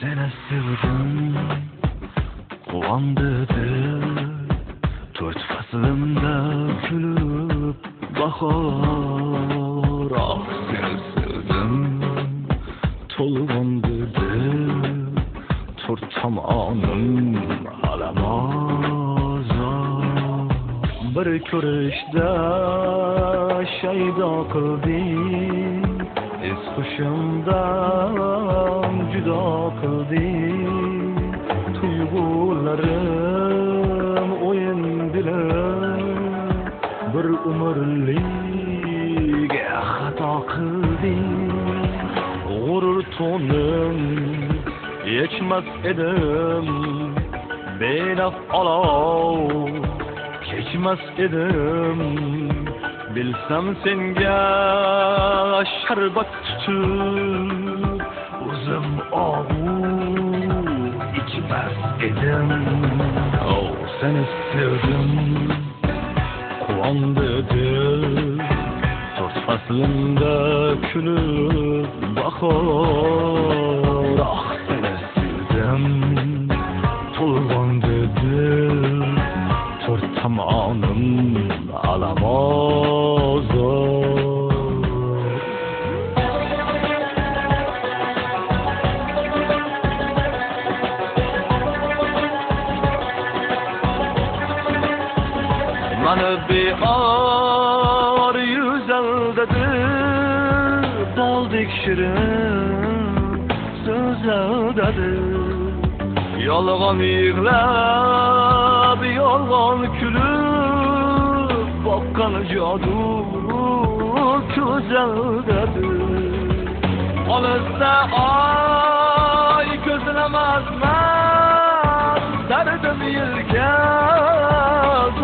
Sene sevdim Kuvandıdır Tut faslımda külüp Bahar Ah seni sevdim Toluvandırdır Tut tamanım Alamaza Bir körüşde Şeyda kıldım Ez kuşumdan cüda kıldı. Tuygularım oyun diler Bir umurlige hata kıldı. Gurur tonum Geçmez edim Belaf alav Geçmez edim Bilsem senge Şerbat tutup Uzun avu içmez edim Oh seni sevdim Kuvandı dil Dört faslında külüp bahar Ah seni sevdim Tulgandı dil Dört tamanım alamaz Bir ar yüzeldedir Daldık şirin sözeldedir Yolgan yığlab, yolgan külüp Bakkan cadu güzeldedir Alırsa ay gözlemezmez Derdim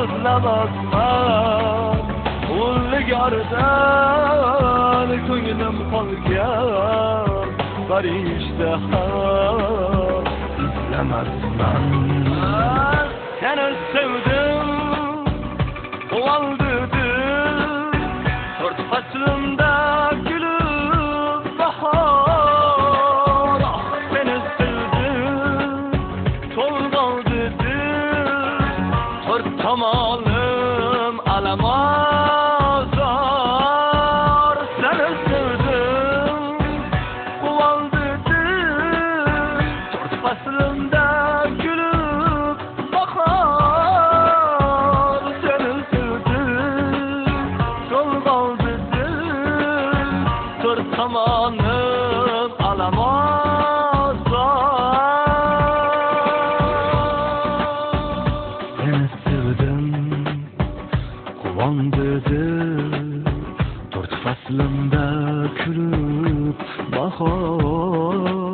yirge tutlamazmaz Ulgardan ko'nglim qolgan Farishta ham izlamasman To'rt tomonim alamozor Seni sevdim Kuvandı dil Dört faslimda külüp bahar